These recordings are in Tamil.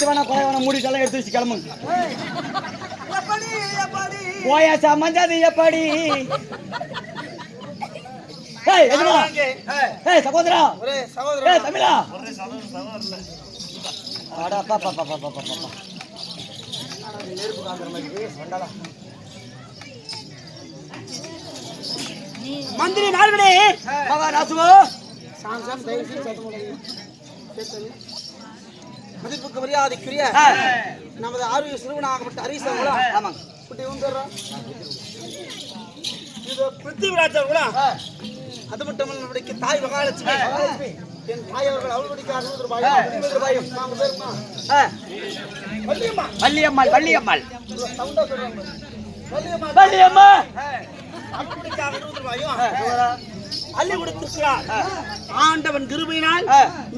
கொத்து வேணா கொலை வேணா மூடிட்டெல்லாம் எடுத்து வச்சு கிளம்புங்க. போயா சமஞ்சது எப்படி? ஏய் எதுமா ஏய். சகோதரா. ஒரே ஏய் தமிழா. அடா பா பா பா பா பா பா பா. நெருப்பு காந்துற மாதிரி சொண்டாளா மந்திரி மார்கனே மகா ராசுவோ சாம் சாம் தயவு செய்து சத்தம் போடாதீங்க. மதிப்புக்கு மரியாதைக்குரிய நமது ஆரோக்கிய சிறுவனாகப்பட்ட ஹரிசங்களா ஆமாங்க. குட்டி உந்துடுறா இது பிருத்திவிராஜ் அவர்களா? ஆ, அது மட்டும் நம்முடைய தாய் மகாலட்சுமி. என் தாய் அவர்கள் அவர்களுடைய அறுபது வள்ளியம்மாள். வள்ளியம்மாள் வள்ளியம்மா. வள்ளியம்மா அறுபது ரூபாயும். அள்ளி கொடுத்திருக்கிறார். ஆண்டவன் கிருபையினால்.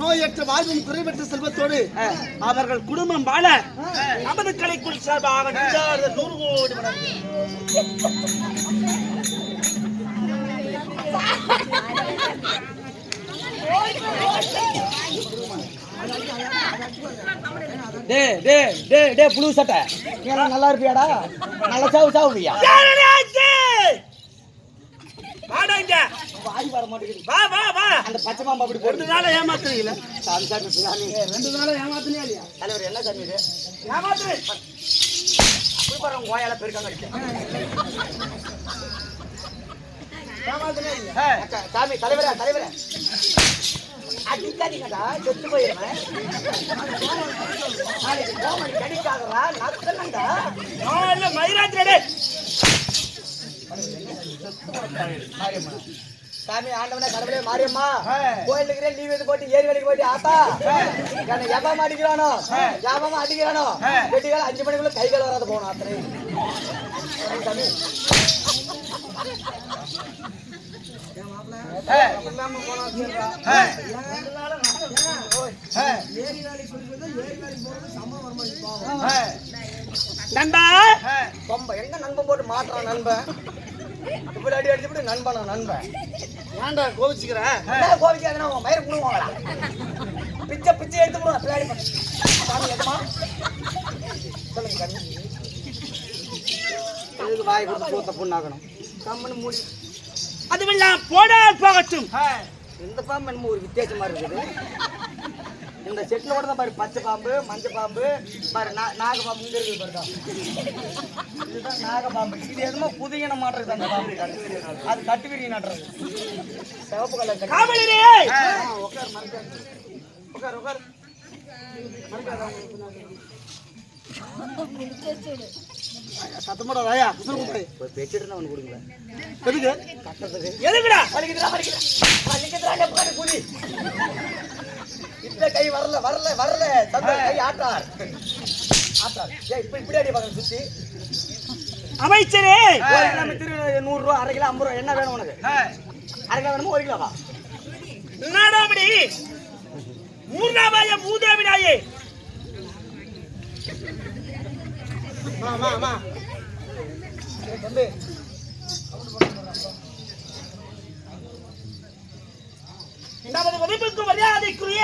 நோயற்ற வாழ்வும் குறைவற்ற செல்வத்தோடு. அவர்கள் குடும்பம் வாழ நமது கலைக்குள் சார்பாக நூறு கோடி டே டே டே டே புழு சட்டை. நல்லா இருப்பியாடா? நல்லா சாவு சாவுவியா வாடா இங்க வாய் வர மாட்டேங்குது வா வா வா அந்த பச்சை பாம்பு அப்படி ரெண்டு நாளா ஏமாத்துறீங்களா சாமி சாமி சாமி ரெண்டு நாளா ஏமாத்துனியா இல்லையா தலைவர் என்ன சாமி இது ஏமாத்துறேன் அப்படி பாரு உங்க வாயால பெருக்காங்க அடிக்க. ஏமாத்துனியா இல்லையா சாமி தலைவரே தலைவரே அடிக்காதீங்கடா செத்து போயிருவேன் நாளைக்கு கோமடி கடிக்காதடா நக்கலண்டா நான் மயிராத்திரடே சாமி ஆண்டவனே கடவுளே மாரியம்மா. கோயிலுக்கு லீவ் எது போட்டு ஏரி வேலைக்கு போயிட்டு ஆத்தா. என்ன எவமா அடிக்கிறானோ? எவமா அடிக்கிறானோ? வெட்டிகால அஞ்சு மணிக்குள்ள கைகள் வராத போகணும் அத்தனை சாமி. நண்பா எங்க நண்பன் போட்டு மாட்டுறான் நண்பன்? இப்படி அடி அடிச்சு நண்பனா நண்பன். ஏன்டா கோவிச்சுக்கிற என்ன கோவிக்காதுன்னா உன் மயிரை புடுவாங்களா பிச்சை பிச்சை எடுத்து போடுவோம் பின்னாடி பண்ணு. சொல்லுங்க சாமி எதுக்கு வாய் கொடுத்து சூத்த புண்ணாக்கணும். கம்மனு மூடி. அதுவெல்லாம் போடால் போகட்டும். இந்த பாம்பு என்னமோ ஒரு வித்தியாசமா இருக்குது. இந்த செட்டில் கூட தான் பாரு பச்சை பாம்பு மஞ்சள் பாம்பு. பாரு நா- நாக பாம்பு இங்க இருக்குது பாருடா இதுதான் நாக பாம்பு இது எதுமோ புதிய இனம் மாட்டுறது அந்த பாம்பு அது கட்டுவிரி நடுறது சிவப்பு கலர் கட்டு உட்கார் உட்கார் உட்கார் சத்தமோட வாயா. குசுறு குப்பை போய் பெச்சிட்டு அவனு கொடுங்க எதுக்கு? எதுக்குடா? வலிக்குதுடா வலிக்குதுடா. வலிக்குதுடா உட்காந்து கூலி இந்த கை வரல வரல வரல. தந்த கை ஆட்டார் ஆட்டார் ஏய் இப்ப இப்படி அடி பாக்க சுத்தி. அமைச்சரே! ஒரு கிலோ மித்திரி நூறு ரூபா அரை கிலோ ஐம்பது ரூபா. என்ன வேணும் உனக்கு? அரை கிலோ வேணுமா ஒரு கிலோவா நாடாமணி மூர்ணாபாய மூதேவினாயே மா மா மா தம்பி நமது மதிப்புக்கு மரியாதைக்குரிய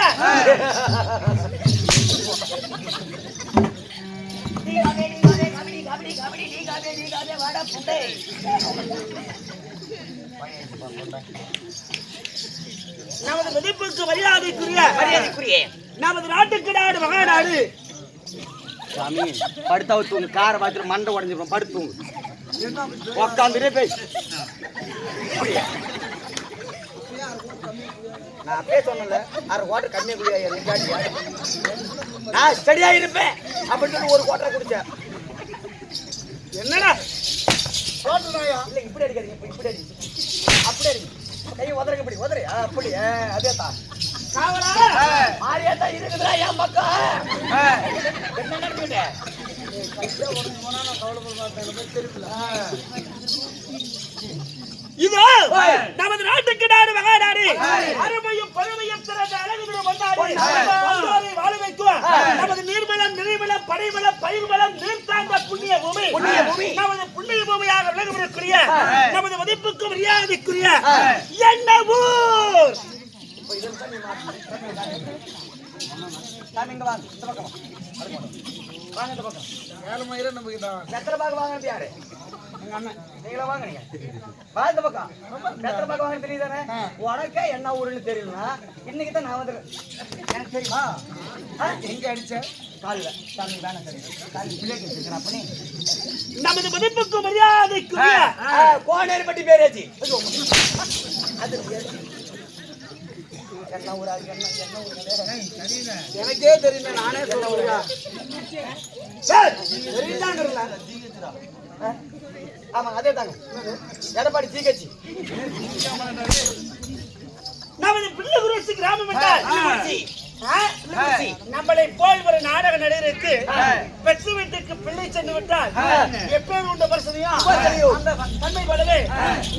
நமது மதிப்புக்கு மரியாதைக்குரிய மரியாதைக்குரிய. நமது நாட்டுக்கு நாடு மகாநாடு. சாமி படுத்தா தூங்கு காரை பார்த்துட்டு மண்டை உடஞ்சிருப்போம் படுத்து தூங்கு உக்காந்துட்டே பேசு? நான் அப்படியே சொன்னல அரை கோட்டை கம்மியா குடியா நிக்காட்டியா நான் ஸ்டடியா இருப்பேன் அப்படின்னு சொல்லி ஒரு கோட்டை குடிச்சேன். என்னடா? இல்ல இப்படி அடிக்காதீங்க இப்ப இப்படி அடி அப்படி அடி கை உதறங்க இப்படி உதறி அப்படி அதே தான் மாரியா தான் இருக்குதுடா என் பக்கம். என்ன நடக்குது இதோ நமது நாட்டுக்கு நாடு மகாநாடு அருமையும் பழமையும் சிறந்த கொண்டாடி வந்தோரை வாழ வைக்கும். நமது நீர்மலம் நிறைமலம் படைமலம் பயிர்மலம் நீர்த்தாண்ட புண்ணிய பூமி. புண்ணிய பூமி. நமது புண்ணிய பூமியாக விளங்கக்கூடிய நமது மதிப்புக்கு மரியாதைக்குரிய என்ன ஊர் வாங்க இந்த பக்கம் வாங்க. இந்த பக்கம். ஏழு மயிரம் நமக்கு தான் வெத்தலை பாக்கு வாங்கினது யாரு? எங்க அண்ணன் நீங்களா வாங்குனீங்க வா இந்த பக்கம். வெத்தலை பாக்கு வாங்க தெரியுதானே? உனக்கே என்ன ஊருன்னு தெரியலனா இன்னைக்கு தான் நான் வந்து எனக்கு தெரியுமா? எங்க அடிச்ச? காலில். சாமி வேணாம் காலில் பிள்ளைக்கு அப்பனே நமது மதிப்புக்கு மரியாதைக்குரிய கோனேரிப்பட்டி பேரேஜி. அது. என்ன ஊரா என்ன என்ன ஊரு எனக்கே தெரியல நானே சொல்ல ஊரா. சார். தெரியுதாங்கிறல ஆ? ஆமா அதே தாங்க. எடப்பாடி ஜிகச்சி நமது பிள்ளை குருசி கிராமம்? நம்மளை போல் ஒரு நாடக நடிகருக்கு பெற்று வீட்டுக்கு பிள்ளை சென்று விட்டால் எப்பேர் உண்ட. அந்த தன்மை போலவே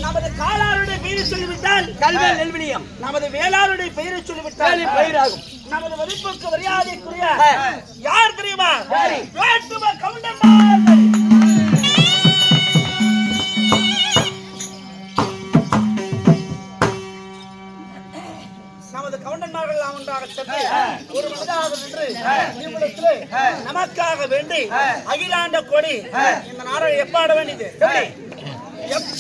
நமது காலாருடைய பெயரை சொல்லிவிட்டால் கல்வி நெல்வினியம். நமது வேளாருடைய பெயரை சொல்லிவிட்டால் பயிராகும். நமது மதிப்புக்கு மரியாதைக்குரிய. யார் தெரியுமா? யாரு? நமக்காக வேண்டி அகிலாண்ட கொடி இந்த நாடகம் எப்ப ஆட வேண்டியது? எப்படி? எப்-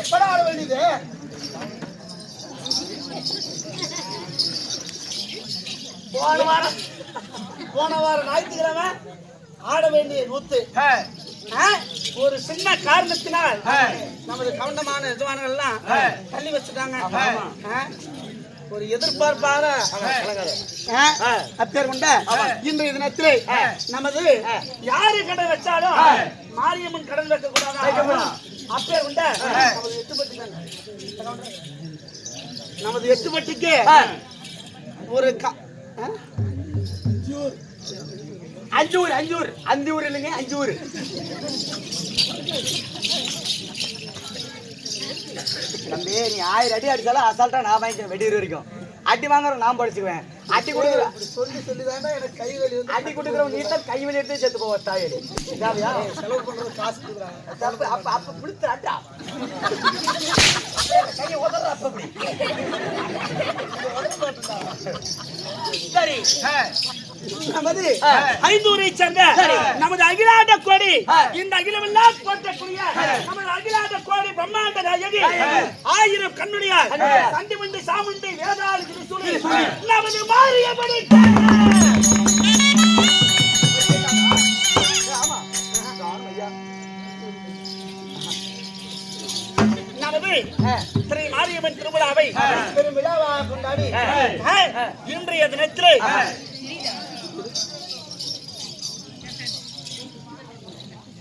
எப்படா ஆட வேண்டியது? போன வாரம் போன வாரம் ஞாயிற்றுக்கிழமை ஆட வேண்டிய நூத்து? ஒரு சின்ன காரணத்தினால் நமது கவுண்டமான எஜமானர்கள் எல்லாம் தள்ளி வச்சுட்டாங்க? ஒரு எதிர்பார்ப்பாக ஆ? அப்பேர் கொண்ட இன்றைய தினத்திலே நமது யாரு கடை வச்சாலும் மாரியம்மன் கடன் வைக்க கூடாது. அப்பேர் கொண்ட நமது. நமது எட்டுப்பட்டிக்கு ஒரு? அஞ்சூர் அஞ்சூர் அஞ்சூர் இல்லைங்க அஞ்சூர். தம்பி நீ ஆயிரம் அடி அடிச்சாலும் அசால்ட்டா நான் வாங்கிக்கிறேன் வெடிக்கிற வரைக்கும். அடி வாங்குற நான் படிச்சுக்குவேன் அடி கொடுக்குற சொல்லி சொல்லி தாண்டா எனக்கு கை வலி அடி கொடுக்குறவன் நீ தான் கை வலி எடுத்து செத்து போவ தாயலி செலவு பண்றது காசு அப்ப அப்ப அப்ப புளுத்து அட்டா. கையை உதற அப்ப அப்படி. சரி. நமது ஐந்தூரை சேர்ந்த நமது அகிலாண்ட கோடி. இந்த அகிலமெல்லாம் போற்றக்கூடிய நமது அகிலாண்ட கோடி பிரம்மாண்ட நாயகி. ஆயிரம் கண்ணுடையார். சண்டிமண்டி சாமுண்டி வேதாளி நமது மாரியம்மனை நமது ஸ்ரீ மாரியம்மன் திருவிழாவை பெரும் விழாவாக கொண்டாடி இன்றைய தினத்திலே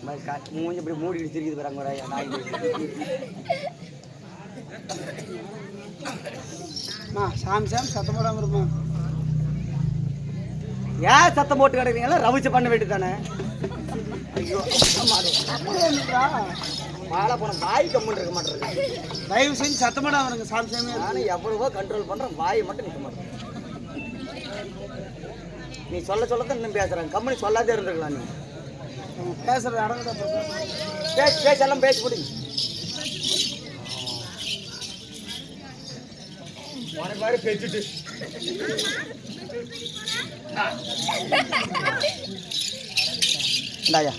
மூஞ்சி இப்படி மூடிட்டு சிரிக்குது பாருங்க ஒரு நாய் அம்மா சாமி சாமி சத்தம் போடாம இருப்போம் ஏன் சத்தம் போட்டு கிடக்குறீங்களா ரவிச்சு பண்ண வேண்டியது தானே. ஐயோ மாலை போன வாய் கம்முன்னு இருக்க மாட்டேன் தயவு செஞ்சு சத்தம் போடாம இருங்க சாமி சாமி. நானும் எவ்வளவோ கண்ட்ரோல் பண்றேன் வாயை மட்டும் நிற்க மாட்டேன் நீ சொல்ல சொல்லத்தான் இன்னும் பேசுறேன். கம்பெனி சொல்லாதே இருந்திருக்கலாம் நீ. பேசுறது அடங்கடா பேசி பேசி எல்லாம் பேசி முடிங்க. உனக்கு மாதிரி பேசிட்டு. இந்தாயா.